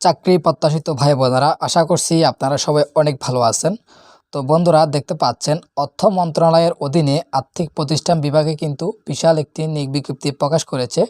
চাকরি প্রত্যাশিত ভাই বোনেরা আশা করছি আপনারা সবাই অনেক ভালো আছেন। তো বন্ধুরা দেখতে পাচ্ছেন, অর্থ মন্ত্রণালয়ের অধীনে আর্থিক প্রতিষ্ঠান বিভাগে কিন্তু বিশাল একটি নিয়োগ বিজ্ঞপ্তি প্রকাশ করেছে।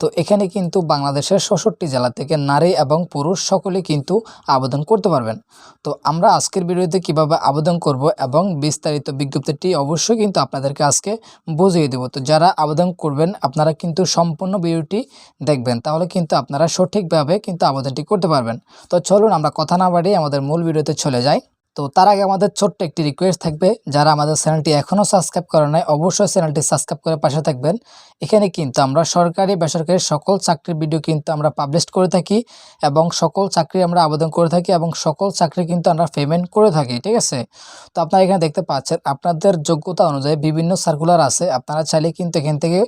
তো এখানে কিন্তু বাংলাদেশের ষষ্ঠটি জেলা থেকে নারী এবং পুরুষ সকলে কিন্তু আবেদন করতে পারবেন। তো আমরা আজকের ভিডিওতে কীভাবে আবেদন করব এবং বিস্তারিত বিজ্ঞপ্তিটি অবশ্যই কিন্তু আপনাদেরকে আজকে বুঝিয়ে দেব। তো যারা আবেদন করবেন, আপনারা কিন্তু সম্পূর্ণ ভিডিওটি দেখবেন, তাহলে কিন্তু আপনারা সঠিকভাবে কিন্তু আবেদনটি করতে পারবেন। তো চলুন আমরা কথা না বাড়িয়ে আমাদের মূল ভিডিওতে চলে যাই। তো তার আগে আমাদের ছোট্ট একটি রিকোয়েস্ট থাকবে। যারা আমাদের চ্যানেলটি এখনও সাবস্ক্রাইব করে নাই, অবশ্যই চ্যানেলটি সাবস্ক্রাইব করে পাশে থাকবেন। এখানে কিন্তু আমরা সরকারি, বেসরকারি সকল চাকরির ভিডিও কিন্তু আমরা পাবলিশ করে থাকি এবং সকল চাকরি আমরা আবেদন করে থাকি এবং সকল চাকরি কিন্তু আমরা পেমেন্ট করে থাকি, ঠিক আছে? তো আপনারা এখানে দেখতে পাচ্ছেন, আপনাদের যোগ্যতা অনুযায়ী বিভিন্ন সার্কুলার আছে। আপনারা চাইলে কিন্তু এখান থেকে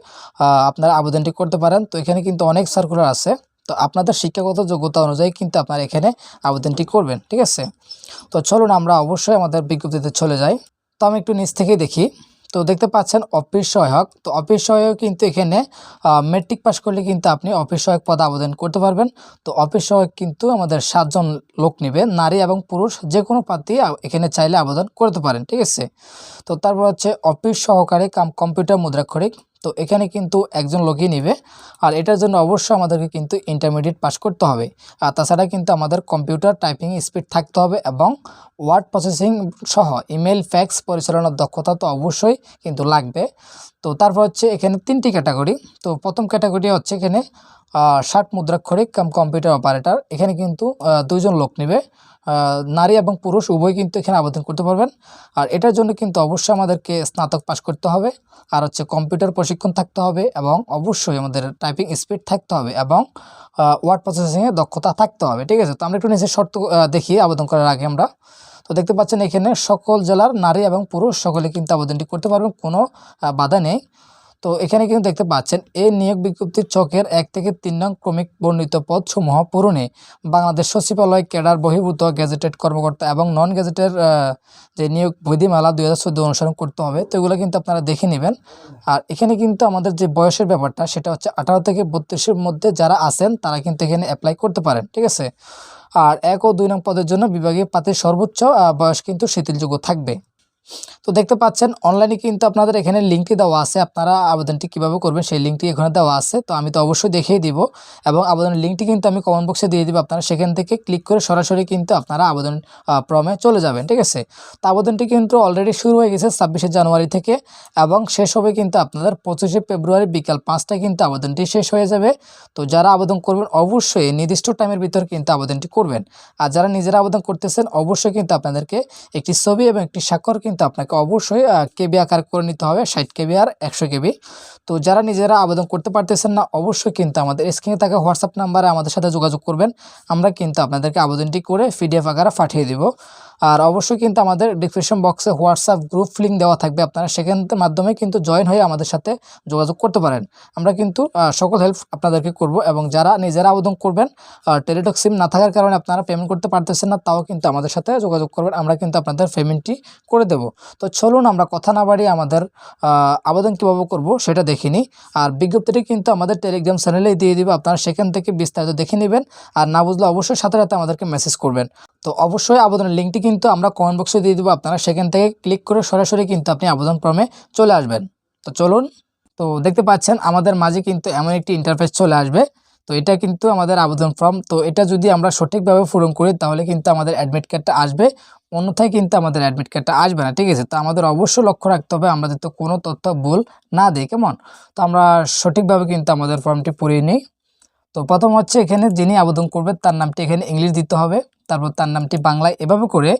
আপনারা আবেদনটি করতে পারেন। তো এখানে কিন্তু অনেক সার্কুলার আছে। তো আপনাদের শিক্ষাগত যোগ্যতা অনুযায়ী কিন্তু আপনারা এখানে আবেদনটি করবেন, ঠিক আছে? তো চলুন আমরা অবশ্যই আমাদের বিজ্ঞপ্তিতে চলে যাই। তো আমি একটু নিচ থেকেই দেখি। তো দেখতে পাচ্ছেন অফিস সহায়ক। তো অফিস সহায়ক কিন্তু এখানে মেট্রিক পাস করলে কিন্তু আপনি অফিস সহায়ক পদে আবেদন করতে পারবেন। তো অফিস সহায়ক কিন্তু আমাদের সাতজন লোক নেবে, নারী এবং পুরুষ। যে কোনো প্রার্থী এখানে চাইলে আবেদন করতে পারেন, ঠিক আছে? তো তারপর হচ্ছে অফিস সহকারী কাম কম্পিউটার মুদ্রাক্ষরিক। তো এখানে কিন্তু একজন লোকই নেবে। আর এটার জন্য অবশ্যই আমাদেরকে কিন্তু ইন্টারমিডিয়েট পাস করতে হবে। আর তাছাড়া কিন্তু আমাদের কম্পিউটার টাইপিং স্পিড থাকতে হবে এবং ওয়ার্ড প্রসেসিং সহ ইমেল ফ্যাক্স পরিচালনার দক্ষতা তো অবশ্যই কিন্তু লাগবে। তো তারপর হচ্ছে এখানে তিনটি ক্যাটাগরি তো প্রথম ক্যাটাগরি হচ্ছে এখানে ষাট মুদ্রাক্ষরিক কাম কম্পিউটার অপারেটর। এখানে কিন্তু দুইজন লোক নেবে। নারী এবং পুরুষ, উভয় কিন্তু এখানে আবেদন করতে পারবেন। আর এটার জন্য কিন্তু অবশ্যই আমাদেরকে স্নাতক পাস করতে হবে। আর হচ্ছে কম্পিউটার প্রশিক্ষণ থাকতে হবে এবং অবশ্যই আমাদের টাইপিং স্পিড থাকতে হবে এবং ওয়ার্ড প্রসেসিংয়ে দক্ষতা থাকতে হবে। ঠিক আছে? তো আমরা একটু নিচে শর্ত দেখি আবেদন করার আগে আমরা, তো দেখতে পাচ্ছেন এখানে সকল জেলার নারী এবং পুরুষ সকলে কিন্তু আবেদনটি করতে পারবেন। কোনো বাধা নেই। তো এখানে কিন্তু দেখতে পাচ্ছেন এই নিয়োগ বিজ্ঞপ্তির চকের এক থেকে তিন নং ক্রমিক বর্ণিত পদ সমূহ পূরণে বাংলাদেশ সচিবালয় ক্যাডার বহির্ভূত গেজেটেড কর্মকর্তা এবং নন গেজেটের আহ, যে নিয়োগ বিধিমালা দুই হাজার চোদ্দ অনুসরণ করতে হবে তো এগুলো কিন্তু আপনারা দেখে নেবেন। আর এখানে কিন্তু আমাদের যে বয়সের ব্যাপারটা সেটা হচ্ছে আঠারো থেকে বত্রিশের মধ্যে যারা আছেন তারা কিন্তু এখানে অ্যাপ্লাই করতে পারেন ঠিক আছে? আর এক ও দুই নং পদের জন্য বিভাগীয় পাতির সর্বোচ্চ বয়স কিন্তু শিথিলযোগ্য থাকবে। তো দেখতে পাচ্ছেন অনলাইনে কিন্তু আপনাদের এখানে লিঙ্কটি দেওয়া আছে। আপনারা আবেদনটি কীভাবে করবেন সেই লিঙ্কটি এখানে দেওয়া আছে। তো আমি তো অবশ্যই দেখিয়ে দিব এবং আবেদনের লিঙ্কটি কিন্তু আমি কমেন্ট বক্সে দিয়ে দিব। আপনারা সেখান থেকে ক্লিক করে সরাসরি কিন্তু আপনারা আবেদন প্রমে চলে যাবেন, ঠিক আছে? তো আবেদনটি কিন্তু অলরেডি শুরু হয়ে গেছে ছাব্বিশে জানুয়ারি থেকে এবং শেষ হবে কিন্তু আপনাদের পঁচিশে ফেব্রুয়ারি বিকাল পাঁচটায় কিন্তু আবেদনটি শেষ হয়ে যাবে। তো যারা আবেদন করবেন, অবশ্যই নির্দিষ্ট টাইমের ভিতর কিন্তু আবেদনটি করবেন। আর যারা নিজেরা আবেদন করতেছেন, অবশ্যই কিন্তু আপনাদেরকে একটি ছবি এবং একটি স্বাক্ষর কিন্তু আপনাকে অবশ্যই কেবি আকার করে নিতে হবে, ষাট কেবি আর একশো কেবি। তো যারা নিজেরা আবেদন করতে পারতেছেন না, অবশ্যই কিন্তু আমাদের স্ক্রিনে থাকা হোয়াটসঅ্যাপ নাম্বারে আমাদের সাথে যোগাযোগ করবেন। আমরা কিন্তু আপনাদেরকে আবেদনটি করে পিডিএফ আকারে পাঠিয়ে দিব। আর অবশ্যই কিন্তু আমাদের ডিসক্রিপশন বক্সে হোয়াটসঅ্যাপ গ্রুপ লিঙ্ক দেওয়া থাকবে। আপনারা সেখান মাধ্যমে কিন্তু জয়েন হয়ে আমাদের সাথে যোগাযোগ করতে পারেন। আমরা কিন্তু সকল হেল্প আপনাদেরকে করব এবং যারা নিজেরা আবেদন করবেন টেলিটক সিম না থাকার কারণে আপনারা পেমেন্ট করতে পারতেছেন না, তাও কিন্তু আমাদের সাথে যোগাযোগ করবেন। আমরা কিন্তু আপনাদের পেমেন্টটি করে দেব। তো চলুন আমরা কথা না বাড়িয়ে আমাদের আবেদন কীভাবে করব সেটা দেখিনি আর বিজ্ঞপ্তিটি কিন্তু আমাদের টেলিগ্রাম চ্যানেলেই দিয়ে দিব। আপনারা সেখান থেকে বিস্তারিত দেখে নেবেন। আর না বুঝলে অবশ্যই সাথে সাথে আমাদেরকে মেসেজ করবেন। তো অবশ্যই আবেদনের লিঙ্কটি কিন্তু আমরা কমেন্ট বক্সে দিয়ে দেবো। আপনারা সেখান থেকে ক্লিক করে সরাসরি কিন্তু আপনি আবেদন ফর্মে চলে আসবেন। তো চলুন, তো দেখতে পাচ্ছেন আমাদের মাঝে কিন্তু এমন একটি ইন্টারফেস চলে আসবে। তো এটা কিন্তু আমাদের আবেদন ফর্ম তো এটা যদি আমরা সঠিকভাবে পূরণ করি, তাহলে কিন্তু আমাদের অ্যাডমিট কার্ডটা আসবে। অন্যথায় কিন্তু আমাদের অ্যাডমিট কার্ডটা আসবে না, ঠিক আছে? তো আমাদের অবশ্যই লক্ষ্য রাখতে হবে আমরা যাতে কোনো তথ্য ভুল না দিই, কেমন? তো আমরা সঠিকভাবে কিন্তু আমাদের ফর্মটি পড়িয়ে নিই। তো প্রথম হচ্ছে এখানে যিনি আবেদন করবে তার নামটি এখানে ইংলিশ দিতে হবে। তারপর তার নামটি বাংলায় এভাবে করে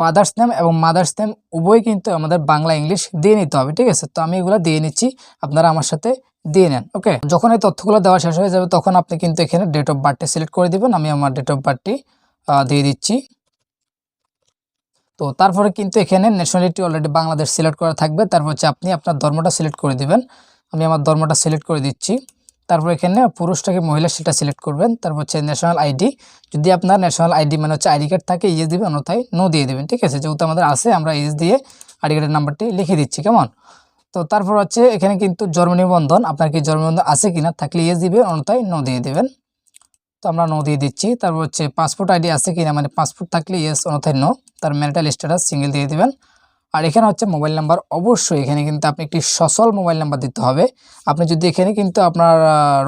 ফাদার্স নেম এবং মাদার্স নেম উভয় কিন্তু আমাদের বাংলা ইংলিশ দিয়ে নিতে হবে, ঠিক আছে? তো আমি এগুলো দিয়ে নিচ্ছি, আপনারা আমার সাথে দিয়ে নেন ওকে যখন এই তথ্যগুলো দেওয়া শেষ হয়ে যাবে তখন আপনি কিন্তু এখানে ডেট অফ বার্থটি সিলেক্ট করে দিবেন, আমি আমার ডেট অফ বার্থটি দিয়ে দিচ্ছি। তো তারপরে কিন্তু এখানে ন্যাশনালিটি অলরেডি বাংলাদেশ সিলেক্ট করা থাকবে, তারপর হচ্ছে আপনি আপনার ধর্মটা সিলেক্ট করে দিবেন, আমি আমার ধর্মটা সিলেক্ট করে দিচ্ছি। তারপর এখানে পুরুষটাকে মহিলা সেটা সিলেক্ট করবেন। তারপর হচ্ছে ন্যাশনাল আইডি যদি আপনার ন্যাশনাল আইডি মানে হচ্ছে আইডি কার্ড থাকে ইয়ে দিবেন, অন্যথায় নো দিয়ে দেবেন, ঠিক আছে? যেহেতু আমাদের আছে, আমরা ইস দিয়ে আইডি কার্ডের নাম্বারটি লিখে দিচ্ছি, কেমন? তো তারপর হচ্ছে এখানে কিন্তু জন্ম নিবন্ধন, আপনার কি জন্ম নিবন্ধন আছে কিনা থাকলে ইয়েস দিবেন, অন্যথায় নো দিয়ে দেবেন। তো আমরা নো দিয়ে দিচ্ছি। তারপর হচ্ছে পাসপোর্ট আইডি আছে কিনা মানে পাসপোর্ট থাকলে ইয়েস অন্যথায় নো তার ম্যারিটাল স্ট্যাটাস সিঙ্গেল দিয়ে দিবেন। আর এখানে হচ্ছে মোবাইল নাম্বার অবশ্যই এখানে কিন্তু আপনি একটি সচল মোবাইল নাম্বার দিতে হবে। আপনি যদি এখানে কিন্তু আপনার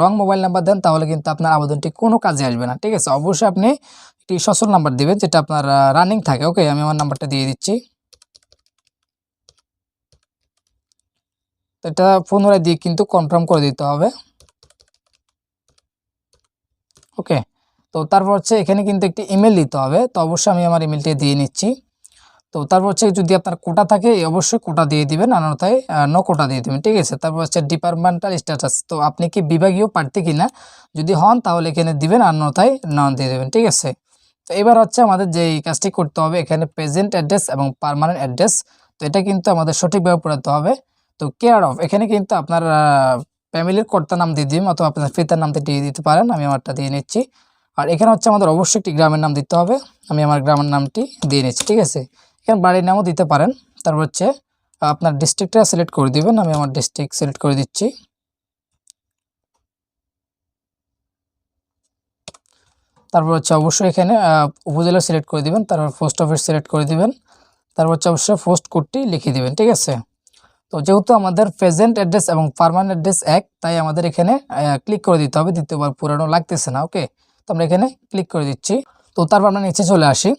রং মোবাইল নাম্বার দেন, তাহলে কিন্তু আপনার আবেদনটি কোনো কাজে আসবে না, ঠিক আছে? অবশ্যই আপনি একটি সচল নাম্বার দিবেন, যেটা আপনার রানিং থাকে। ওকে আমি আমার নাম্বারটা দিয়ে দিচ্ছি। এটা পুনরায় দিয়ে কিন্তু কনফার্ম করে দিতে হবে। ওকে তো তারপর হচ্ছে এখানে কিন্তু একটি ইমেল দিতে হবে। তো অবশ্যই আমি আমার ইমেলটি দিয়ে নিচ্ছি। তো তারপর হচ্ছে যদি আপনার কোটা থাকে অবশ্যই কোটা দিয়ে দিবেন, অন্যথায় নো কোটা দিয়ে দিবেন, ঠিক আছে? তারপর হচ্ছে ডিপার্টমেন্টাল স্ট্যাটাস তো আপনি কি বিভাগীয় প্রার্থী কিনা? যদি হন, তাহলে এখানে দিবেন, অন্যথায় নন দিয়ে দেবেন, ঠিক আছে? তো এবার হচ্ছে আমাদের যে কাজটি করতে হবে, এখানে প্রেজেন্ট অ্যাড্রেস এবং পারমানেন্ট অ্যাড্রেস তো এটা কিন্তু আমাদের সঠিকভাবে পড়াতে হবে। তো কেয়ার অফ এখানে কিন্তু আপনার ফ্যামিলির কর্তা নাম দিয়ে দিন অথবা আপনার পিতার নামটা দিয়ে দিতে পারেন, আমি আমারটা দিয়ে নিচ্ছি। আর এখানে হচ্ছে আমাদের অবশ্যই একটি গ্রামের নাম দিতে হবে, আমি আমার গ্রামের নামটি দিয়ে নিচ্ছি, ঠিক আছে? এখানে বাড়ির নামও দিতে পারেন। তারপর হচ্ছে, আপনার ডিস্ট্রিক্টটা সিলেক্ট করে দিবেন। আমি আমার ডিস্ট্রিক্ট সিলেক্ট করে দিচ্ছি। তারপর হচ্ছে অবশ্যই এখানে উপজেলা সিলেক্ট করে দিবেন। তারপর পোস্ট অফিস সিলেক্ট করে দিবেন। তারপর হচ্ছে অবশ্যই পোস্ট কোডটি লিখে দিবেন, ঠিক আছে? তো যেহেতু আমাদের প্রেজেন্ট অ্যাড্রেস এবং পারমানেন্ট অ্যাড্রেস এক, তাই আমাদের এখানে ক্লিক করে দিতে হবে। দ্বিতীয়বার পুরানো লাগতেছে না ওকে তো আমরা এখানে ক্লিক করে দিচ্ছি। তো তারপর আমরা নিচে চলে আসি।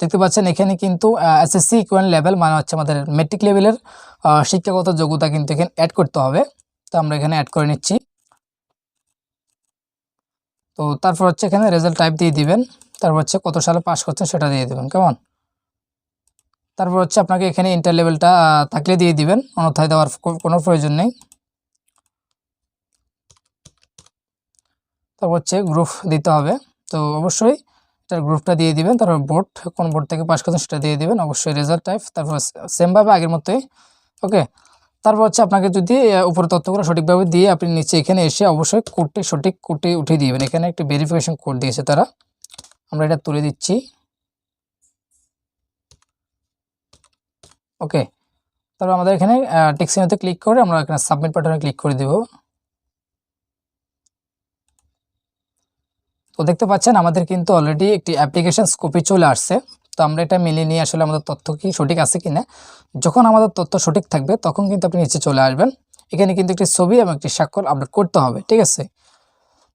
দেখতে পাচ্ছেন, এখানে কিন্তু এসএসসি ইকুয়াল লেভেল মানে হচ্ছে আমাদের মেট্রিক লেভেলের শিক্ষাগত যোগ্যতা কিন্তু এখানে অ্যাড করতে হবে। তো আমরা এখানে অ্যাড করে নিচ্ছি। তো তারপর হচ্ছে এখানে রেজাল্ট টাইপ দিয়ে দিবেন। তারপর হচ্ছে কত সালে পাস করছেন সেটা দিয়ে দেবেন, কেমন? তারপর হচ্ছে আপনাকে এখানে ইন্টার লেভেলটা থাকলে দিয়ে দিবেন, অন্যথায় দেওয়ার কোনো প্রয়োজন নেই। তারপর হচ্ছে গ্রুপ দিতে হবে। তো অবশ্যই এটার গ্রুপটা দিয়ে দিবেন, তারপর বোর্ড, কোন বোর্ড থেকে পাস করছেন সেটা দিয়ে দিবেন, অবশ্যই রেজাল্ট টাইপ তারপর সেমভাবে আগের মতোই ওকে তারপর হচ্ছে আপনাকে যদি উপরে তথ্যগুলো সঠিকভাবে দিয়ে আপনি নিচে এখানে এসে অবশ্যই কোডটি সঠিক কোডটি উঠিয়ে দিবেন। এখানে একটি ভেরিফিকেশন কোড দিয়েছে তারা। আমরা এটা তুলে দিচ্ছি। ওকে তারপর আমাদের এখানে টেক্সিনোতে ক্লিক করে আমরা এখানে সাবমিট বাটনে ক্লিক করে দেব। তো দেখতে পাচ্ছেন, আমাদের কিন্তু অলরেডি একটি অ্যাপ্লিকেশন কপি চলে আসছে। তো আমরা এটা মিলিয়ে নিয়ে আসলে আমাদের তথ্য কি সঠিক আছে কি না যখন আমাদের তথ্য সঠিক থাকবে, তখন কিন্তু আপনি নিচে চলে আসবেন। এখানে কিন্তু একটি ছবি এবং একটি স্বাক্ষর আপলোড করতে হবে, ঠিক আছে?